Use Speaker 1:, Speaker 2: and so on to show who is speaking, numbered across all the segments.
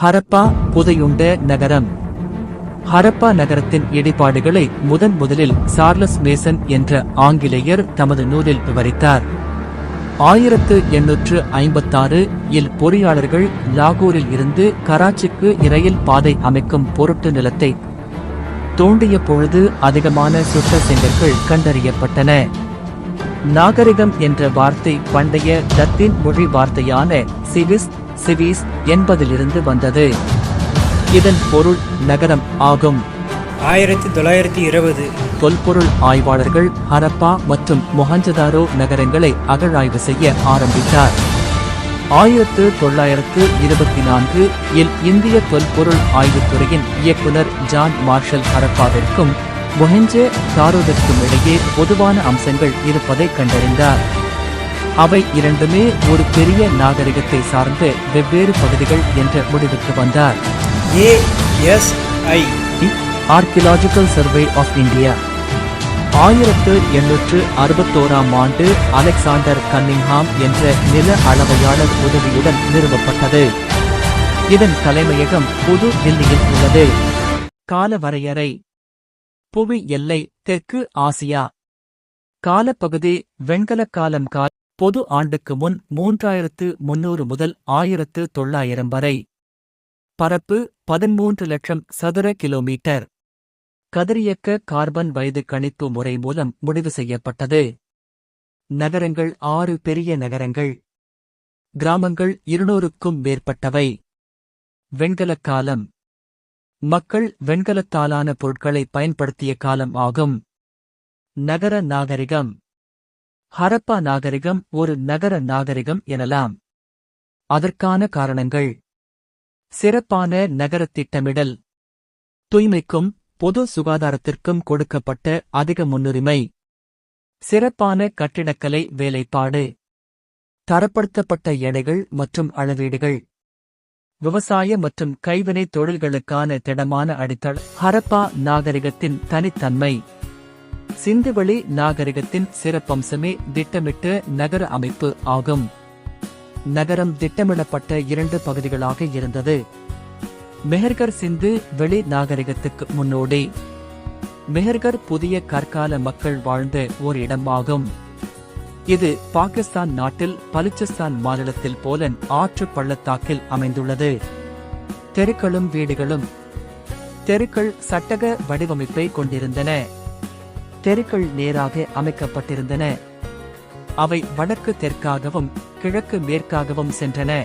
Speaker 1: ஹரப்பா புதையுண்ட நகரம். ஹரப்பா நகரத்தின் இடிபாடுகளை முதன் முதலில் சார்லஸ் மேசன் என்ற ஆங்கிலேயர் தமது நூலில் விவரித்தார். ஆயிரத்து எண்ணூற்று ஐம்பத்தாறு இல் பொறியாளர்கள் லாகூரில் இருந்து கராச்சிக்கு இரயில் பாதை அமைக்கும் பொருட்டு நிலத்தை தோண்டிய பொழுது அதிகமான சுற்ற செங்கற்கள் கண்டறியப்பட்டன. நாகரிகம் என்ற வார்த்தை பண்டைய தத்தின் மொழி வார்த்தையான சிவிஸ் சிவிஸ் என்பதிலிருந்து வந்தது. இதன் பொருள் நகரம் ஆகும்.
Speaker 2: ஆயிரத்தி தொள்ளாயிரத்தி இருபது.
Speaker 1: தொல்பொருள் ஆய்வாளர்கள் ஹரப்பா மற்றும் மொஹஞ்சதாரோ நகரங்களை அகழாய்வு செய்ய ஆரம்பித்தார். ஆயிரத்து தொள்ளாயிரத்து இருபத்தி நான்கு இல் இந்திய தொல்பொருள் ஆய்வுத்துறையின் இயக்குனர் ஜான் மார்ஷல் ஹரப்பாவிற்கும் மொஹெஞ்சே தாரோவிற்கும் இடையே பொதுவான அம்சங்கள் இருப்பதை கண்டறிந்தார். அவை இரண்டுமே ஒரு பெரிய நாகரிகத்தை சார்ந்த வெவ்வேறு பகுதிகள் என்ற முடிவுக்கு வந்தார்.
Speaker 2: ASI
Speaker 1: archaeological survey of India. ஆயிரத்து எண்ணூற்று அறுபத்தோராம் ஆண்டு அலெக்சாண்டர் கன்னிங்ஹாம் என்ற நில அளவையாளர் உதவியுடன் நிறுவப்பட்டது. இதன் தலைமையகம் புது தில்லியில் உள்ளது. கால வரையறை புவி எல்லை தெற்கு ஆசியா. காலப்பகுதி வெண்கலக் காலம் கால் பொது ஆண்டுக்கு முன் மூன்றாயிரத்து முன்னூறு முதல் ஆயிரத்து தொள்ளாயிரம் வரை. பரப்பு பதிமூன்று லட்சம் சதுர கிலோமீட்டர். கதிரியக்க கார்பன் வயது கணிப்பு முறை மூலம் முடிவு செய்யப்பட்டது. நகரங்கள் ஆறு பெரிய நகரங்கள். கிராமங்கள் இருநூறுக்கும் மேற்பட்டவை. வெண்கலக் காலம். மக்கள் வெண்கலத்தாலான பொருட்களை பயன்படுத்திய காலம் ஆகும். நகர நாகரிகம். ஹரப்பா நாகரிகம் ஒரு நகர நாகரிகம் எனலாம். அதற்கான காரணங்கள். சிறப்பான நகரத் திட்டமிடல். தூய்மைக்கும் பொது சுகாதாரத்திற்கும் கொடுக்கப்பட்ட அதிக முன்னுரிமை. சிறப்பான கட்டிடக்கலை வேலைப்பாடு. தரப்படுத்தப்பட்ட எடைகள் மற்றும் அளவீடுகள். விவசாய மற்றும் கைவினை தொழில்களுக்கான திடமான அடித்தள ஹரப்பா நாகரிகத்தின் தனித்தன்மை. சிந்துவெளி நாகரிகத்தின் சிறப்பம்சமே திட்டமிட்ட நகர அமைப்பு ஆகும். நகரம் திட்டமிடப்பட்ட இரண்டு பகுதிகளாக இருந்தது. மெஹர்கர் சிந்து வெளி நாகரிகத்துக்கு முன்னோடி. மெஹர்கர் புதிய கற்கால மக்கள் வாழ்ந்த ஒரு இடமாகும். இது பாகிஸ்தான் நாட்டில் பலுச்சிஸ்தான் மாநிலத்தில் போலன் ஆற்று பள்ளத்தாக்கில் அமைந்துள்ளது. தெருக்களும் வீடுகளும் தெருக்கள் சட்டக வடிவமைப்பை கொண்டிருந்தன. தெருக்கள் நேராக அமைக்கப்பட்டிருந்தன. அவை வடக்கு தெற்காகவும் கிழக்கு மேற்காகவும் சென்றன.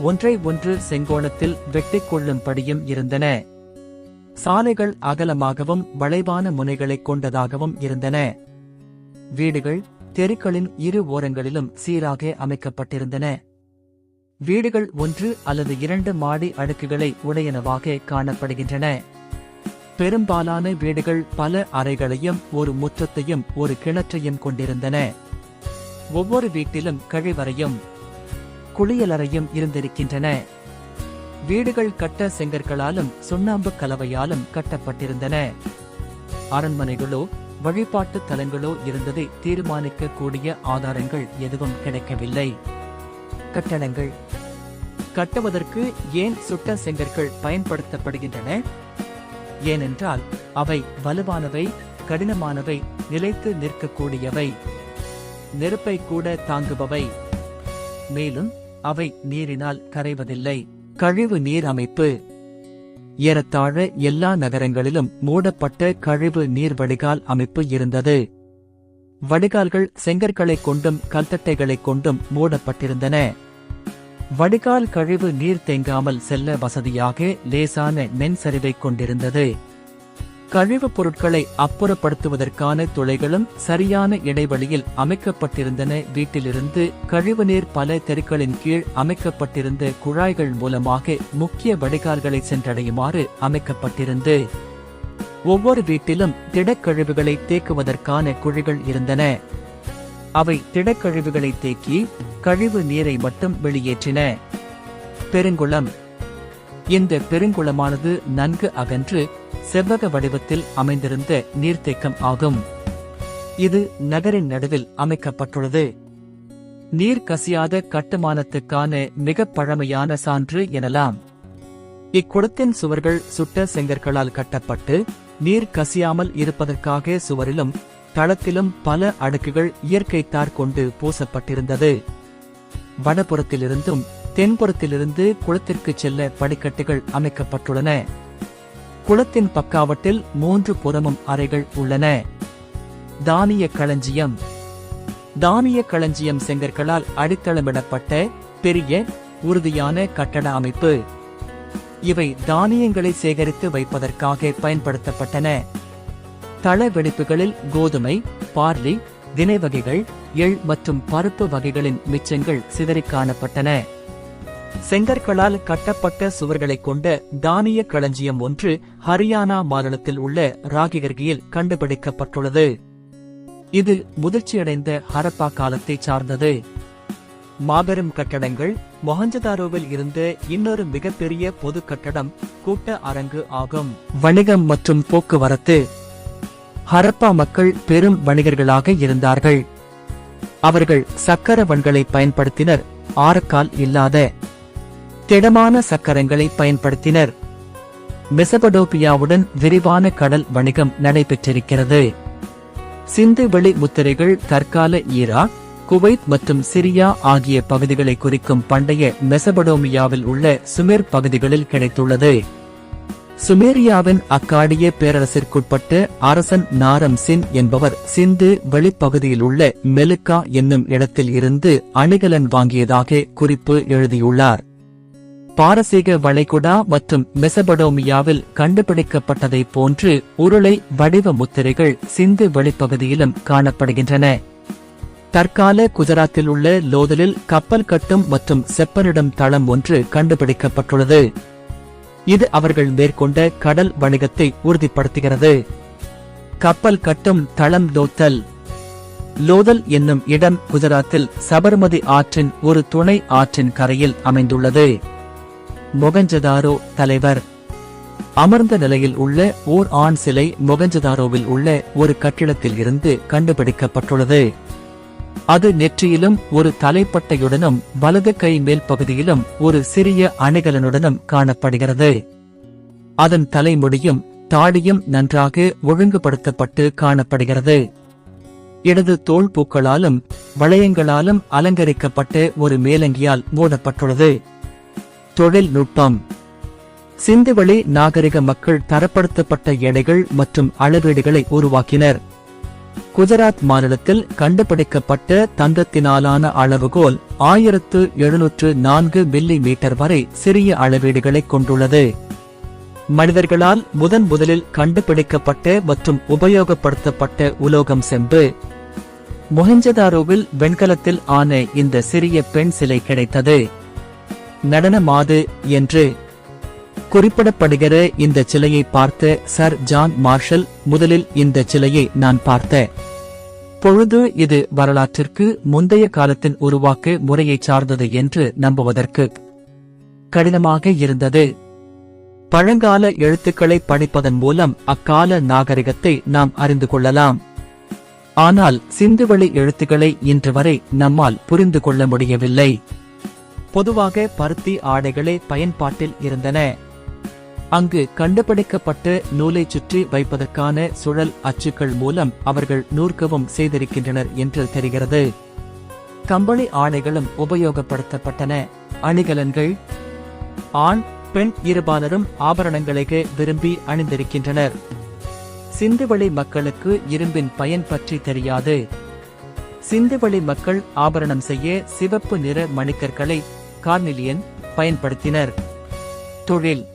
Speaker 1: ஒன்றை ஒன்று செங்கோணத்தில் வெட்டிக் கொள்ளும்படியும் இருந்தன. சாலைகள் அகலமாகவும் வளைவான முனைகளைக் கொண்டதாகவும் இருந்தன. வீடுகள் தெருக்களின் இரு ஓரங்களிலும் சீராக அமைக்கப்பட்டிருந்தன. வீடுகள் ஒன்று அல்லது இரண்டு மாடி அடுக்குகளை உடையனவாக காணப்படுகின்றன. பெரும்பாலான வீடுகள் பல அறைகளையும் ஒரு முற்றத்தையும் ஒரு கிணற்றையும் கொண்டிருந்தன. ஒவ்வொரு வீட்டிலும் கழிவறையும் குளியலறையும் இருந்திருக்கின்றன. வீடுகள் கட்ட செங்கற்களாலும் சுண்ணாம்பு கலவையாலும் கட்டப்பட்டிருந்தன. அரண்மனைகளோ வழிபாட்டு தலங்களோ இருந்ததை தீர்மானிக்க கூடிய ஆதாரங்கள் எதுவும் கிடைக்கவில்லை. கட்டடங்கள். கட்டுவதற்கு ஏன் சுட்ட செங்கற்கள் பயன்படுத்தப்படுகின்றன? ஏனென்றால் அவை வலுவானவை கடினமானவை நிலைத்து நிற்கக்கூடியவை. நெருப்பை கூட தாங்குபவை. மேலும் அவை நீரினால் கரைவதில்லை. கழிவு நீர் அமைப்பு. ஏறத்தாழ எல்லா நகரங்களிலும் மூடப்பட்ட கழிவு நீர் வடிகால் அமைப்பு இருந்தது. வடிகால்கள் செங்கற்களைக் கொண்டும் கல்தட்டைகளைக் கொண்டும் மூடப்பட்டிருந்தன. வடிகால் கழிவு நீர் தேங்காமல் செல்ல வசதியாக லேசான மென்சரிவை கொண்டிருந்தது. கழிவுப் பொருட்களை அப்புறப்படுத்துவதற்கான துளைகளும் சரியான இடைவெளியில் அமைக்கப்பட்டிருந்தன. வீட்டிலிருந்து கழிவுநீர் பல தெருக்களின் கீழ் அமைக்கப்பட்டிருந்த குழாய்கள் மூலமாக முக்கிய வடிகால்களை சென்றடையுமாறு அமைக்கப்பட்டிருந்து. ஒவ்வொரு வீட்டிலும் திடக்கழிவுகளை தேக்குவதற்கான குழிகள் இருந்தன. அவை திடக்கழிவுகளை தேக்கி கழிவு நீரை மட்டும் வெளியேற்றின. பெருங்குளம். இந்த பெருங்குளமானது நன்கு அகன்று செவ்வக வடிவத்தில் அமைந்திருந்த நீர்த்தேக்கம் ஆகும். இது நகரின் நடுவில் அமைக்கப்பட்டுள்ளது. நீர் கசியாத கட்டுமானத்துக்கான மிக பழமையான சான்று எனலாம். இக்குளத்தின் சுவர்கள் சுட்ட செங்கற்களால் கட்டப்பட்டு நீர் கசியாமல் இருப்பதற்காக சுவரிலும் தளத்திலும் பல அடுக்குகள் இயற்கைத்தார் கொண்டு பூசப்பட்டிருந்தது. வடபுறத்திலிருந்தும் தென்புறத்திலிருந்து குளத்திற்கு செல்ல படிக்கட்டுகள் அமைக்கப்பட்டுள்ளன. குளத்தின் பக்காவட்டில் மூன்று புறமும் அறைகள் உள்ளன. தானிய களஞ்சியம். தானிய களஞ்சியம் செங்கற்களால் அடித்தளமிடப்பட்ட பெரிய உறுதியான கட்டட அமைப்பு. இவை தானியங்களை சேகரித்து வைப்பதற்காக பயன்படுத்தப்பட்டன. தள வெடிப்புகளில் கோதுமை பார்லி தினை வகைகள் எள் மற்றும் பருப்பு வகைகளின் மிச்சங்கள் சிதறிக் காணப்பட்டன. செங்கற்களால் கட்டப்பட்ட சுவர்களைக் கொண்ட தானிய களஞ்சியம் ஒன்று ஹரியானா மாநிலத்தில் உள்ள ராகிகர்கியில் கண்டுபிடிக்கப்பட்டுள்ளது. இது முதிர்ச்சியடைந்த ஹரப்பா காலத்தை சார்ந்தது. மாபெரும் கட்டடங்கள் மொஹஞ்சதாரோவில் இருந்த இன்னொரு மிகப்பெரிய பொது கட்டடம் கூட்ட அரங்கு ஆகும். வணிகம் மற்றும் போக்குவரத்து ஹரப்பா மக்கள் பெரும் வணிகர்களாக இருந்தார்கள். அவர்கள் சக்கரவன்களை பயன்படுத்தினர் ஆரக்கால் இல்லாத திடமான சக்கரங்களை பயன்படுத்தினர். மெசபடோபியாவுடன் விரிவான கடல் வணிகம் நடைபெற்றிருக்கிறது. சிந்து வெளி முத்திரைகள் தற்கால ஈராக் குவைத் மற்றும் சிரியா ஆகிய பகுதிகளை குறிக்கும் பண்டைய மெசபடோமியாவில் உள்ள சுமேர் பகுதிகளில் கிடைத்துள்ளது. சுமேரியாவின் அக்காடிய பேரரசிற்குட்பட்ட அரசன் நாரம் சின் என்பவர் சிந்து வெளிப்பகுதியில் உள்ள மெலுக்கா என்னும் இடத்தில் இருந்து அணிகலன் வாங்கியதாக குறிப்பு எழுதியுள்ளார். பாரசீக வளைகுடா மற்றும் மெசபடோமியாவில் கண்டுபிடிக்கப்பட்டதைப் போன்று உருளை வடிவ முத்திரைகள் சிந்து வெளிப்பகுதியிலும் காணப்படுகின்றன. தற்கால குஜராத்தில் உள்ள லோதலில் கப்பல் கட்டும் மற்றும் செப்பனிடும் தளம் ஒன்று கண்டுபிடிக்கப்பட்டுள்ளது. இது அவர்கள் மேற்கொண்ட கடல் வணிகத்தை உறுதிப்படுத்துகிறது. கப்பல் கட்டும் தளம் லோத்தல். லோதல் என்னும் இடம் குஜராத்தில் சபர்மதி ஆற்றின் ஒரு துணை ஆற்றின் கரையில் அமைந்துள்ளது. மொகஞ்சதாரோ தலைவர். அமர்ந்த நிலையில் உள்ள ஓர் ஆண் சிலை மொகஞ்சதாரோவில் உள்ள ஒரு கட்டிடத்தில் இருந்து கண்டுபிடிக்கப்பட்டுள்ளது. அது நெற்றியிலும் ஒரு தலைப்பட்டையுடனும் வலது கை மேல் பகுதியிலும் ஒரு சிறிய அணிகலனுடனும் காணப்படுகிறது. அதன் தலைமுடியும் தாடியும் நன்றாக ஒழுங்குபடுத்தப்பட்டு காணப்படுகிறது. இடது தோல் பூக்களாலும் வளையங்களாலும் அலங்கரிக்கப்பட்ட ஒரு மேலங்கியால் மூடப்பட்டுள்ளது. தொழில்நுட்பம் சிந்துவெளி நாகரிக மக்கள் தரப்படுத்தப்பட்ட எடைகள் மற்றும் அளவீடுகளை உருவாக்கினர். குஜராத் மாநிலத்தில் கண்டுபிடிக்கப்பட்ட தங்கத்தினாலான அளவுகோல் ஆயிரத்து எழுநூற்று நான்கு மில்லி மீட்டர் வரை சிறிய அளவீடுகளை கொண்டுள்ளது. மனிதர்களால் முதன் முதலில் கண்டுபிடிக்கப்பட்ட மற்றும் உபயோகப்படுத்தப்பட்ட உலோகம் செம்பு. மொஹஞ்சதாரோவில் வெண்கலத்தில் ஆன இந்த சிறிய பெண் சிலை கிடைத்தது. நடன மாது என்று குறிப்பிடப்படுகிற இந்த சிலையை பார்த்த சர் ஜான் மார்ஷல் முதலில் இந்த சிலையை நான் பார்த்த. பொழுது இது வரலாற்றிற்கு முந்தைய காலத்தின் உருவாக்க முறையை சார்ந்தது என்று நம்புவதற்கு கடினமாக இருந்தது. பழங்கால எழுத்துக்களை படிப்பதன் மூலம் அக்கால நாகரிகத்தை நாம் அறிந்து கொள்ளலாம். ஆனால் சிந்துவெளி எழுத்துக்களை இன்று வரை நம்மால் புரிந்து கொள்ள முடியவில்லை. பொதுவாக பருத்தி ஆடைகளே பயன்பாட்டில் இருந்தன. அங்கு கண்டுபிடிக்கப்பட்ட நூலை சுற்றி வைப்பதற்கான சுழல் அச்சுக்கள் மூலம் அவர்கள் நூற்கவும் செய்திருக்கின்றனர் என்று தெரிகிறது. கம்பளி ஆணைகளும் உபயோகப்படுத்தப்பட்டன. அணிகலன்கள் ஆண் பெண் இருபாலரும் ஆபரணங்களுக்கு விரும்பி அணிந்திருக்கின்றனர். சிந்துவெளி மக்களுக்கு இரும்பின் பயன் பற்றி தெரியாது. சிந்துவெளி மக்கள் ஆபரணம் செய்ய சிவப்பு நிற மணிக்கற்களை கார்னிலியன் பயன்படுத்தினர். தொழில்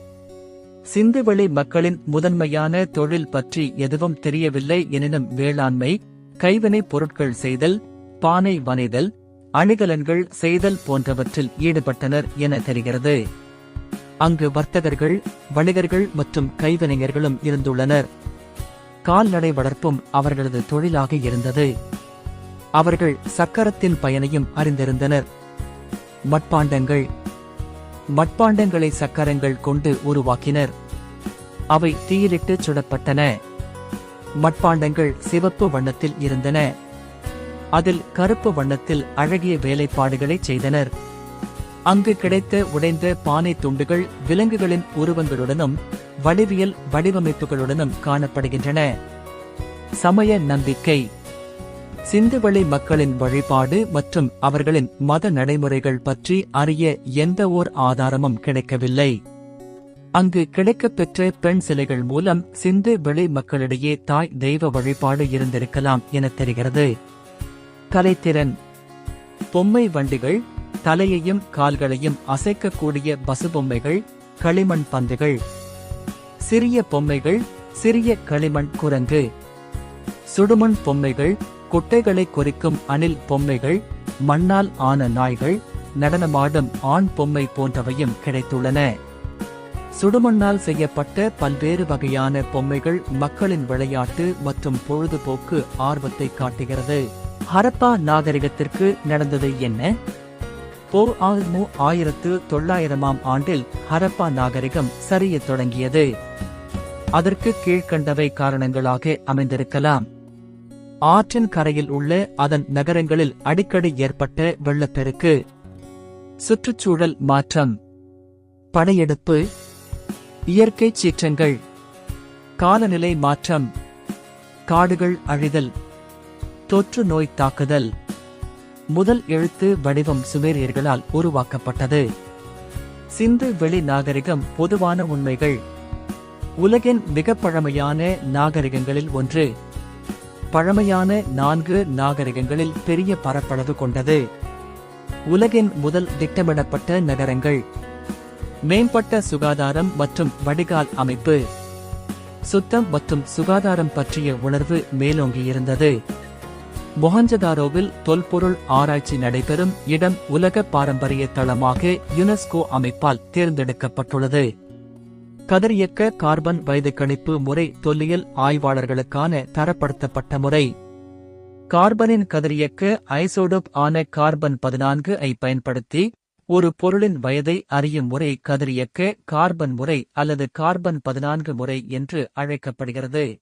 Speaker 1: சிந்துவெளி மக்களின் முதன்மையான தொழில் பற்றி எதுவும் தெரியவில்லை எனினும் வேளாண்மை கைவினை பொருட்கள் செய்தல் பானை வனைதல் அணிகலன்கள் செய்தல் போன்றவற்றில் ஈடுபட்டனர் என தெரிகிறது. அங்கு வர்த்தகர்கள் வணிகர்கள் மற்றும் கைவினைஞர்களும் இருந்துள்ளனர். கால்நடை வளர்ப்பும் அவர்களது தொழிலாக இருந்தது. அவர்கள் சக்கரத்தின் பயனையும் அறிந்திருந்தனர். மட்பாண்டங்கள் மட்பாண்டங்களை சக்கரங்கள் கொண்டு உருவாக்கினர். அவை தீயிலிட்டு சுடப்பட்டன. மட்பாண்டங்கள் சிவப்பு வண்ணத்தில் இருந்தன. அதில் கருப்பு வண்ணத்தில் அழகிய வேலைப்பாடுகளை செய்தனர். அங்கு கிடைத்த உடைந்த பானை துண்டுகள் விலங்குகளின் உருவங்களுடனும் வடிவியல் வடிவமைப்புகளுடனும் காணப்படுகின்றன. சமய நம்பிக்கை. சிந்துவெளி மக்களின் வழிபாடு மற்றும் அவர்களின் மத நடைமுறைகள் பற்றி அறிய எந்த ஓர் ஆதாரமும் கிடைக்கவில்லை. அங்கு கிடைக்கப்பெற்ற பெண் சிலைகள் மூலம் சிந்து வெளி மக்களிடையே தாய் தெய்வ வழிபாடு இருந்திருக்கலாம் என தெரிகிறது. கலைத்திறன். பொம்மை வண்டிகள் தலையையும் கால்களையும் அசைக்கக்கூடிய பசுபொம்மைகள் களிமண் பந்துகள். சிறிய பொம்மைகள் சிறிய களிமண் குரங்கு. சுடுமண் பொம்மைகள் குட்டைகளை குறிக்கும் அணில் பொம்மைகள் மண்ணால் ஆன நாய்கள் நடனமாடும் ஆண் பொம்மை போன்றவையும் கிடைத்துள்ளன. சுடுமண்ணால் செய்யப்பட்ட பல்வேறு வகையான பொம்மைகள் மக்களின் விளையாட்டு மற்றும் பொழுதுபோக்கு ஆர்வத்தை காட்டுகிறது. ஹரப்பா நாகரிகத்திற்கு நடந்தது என்ன? போர் ஆல்மு ஆயிரத்து தொள்ளாயிரமாம் ஆண்டில் ஹரப்பா நாகரிகம் சரியத் தொடங்கியது. அதற்கு கீழ்க்கண்டவை காரணங்களாக அமைந்திருக்கலாம். ஆற்றின் கரையில் உள்ள அதன் நகரங்களில் அடிக்கடி ஏற்பட்ட வெள்ளப்பெருக்கு. சுற்றுச்சூழல் மாற்றம். படையெடுப்பு. இயற்கை சீற்றங்கள். காலநிலை மாற்றம். காடுகள் அழிதல். தொற்று நோய் தாக்குதல். முதல் எழுத்து வடிவம் சுமேரியர்களால் உருவாக்கப்பட்டது. சிந்து வெளி நாகரிகம் பொதுவான உண்மைகள். உலகின் மிக பழமையான நாகரிகங்களில் ஒன்று. பழமையான நான்கு நாகரிகங்களில் பெரிய பரப்பளவு கொண்டது. உலகின் முதல் திட்டமிடப்பட்ட நகரங்கள். மேம்பட்ட சுகாதாரம் மற்றும் வடிகால் அமைப்பு. சுத்தம் மற்றும் சுகாதாரம் பற்றிய உணர்வு மேலோங்கியிருந்தது. மொஹஞ்சதாரோவில் தொல்பொருள் ஆராய்ச்சி நடைபெறும் இடம் உலக பாரம்பரிய தளமாக யுனெஸ்கோ அமைப்பால் தேர்ந்தெடுக்கப்பட்டுள்ளது. கதிரியக்க கார்பன் வயதுக்கணிப்பு முறை தொல்லியல் ஆய்வாளர்களுக்கான தரப்படுத்தப்பட்ட முறை. கார்பனின் கதிரியக்க ஐசோடோப் ஆன கார்பன் பதினான்கு ஐ பயன்படுத்தி ஒரு பொருளின் வயதை அறியும் முறை கதிரியக்க கார்பன் முறை அல்லது கார்பன் பதினான்கு முறை என்று அழைக்கப்படுகிறது.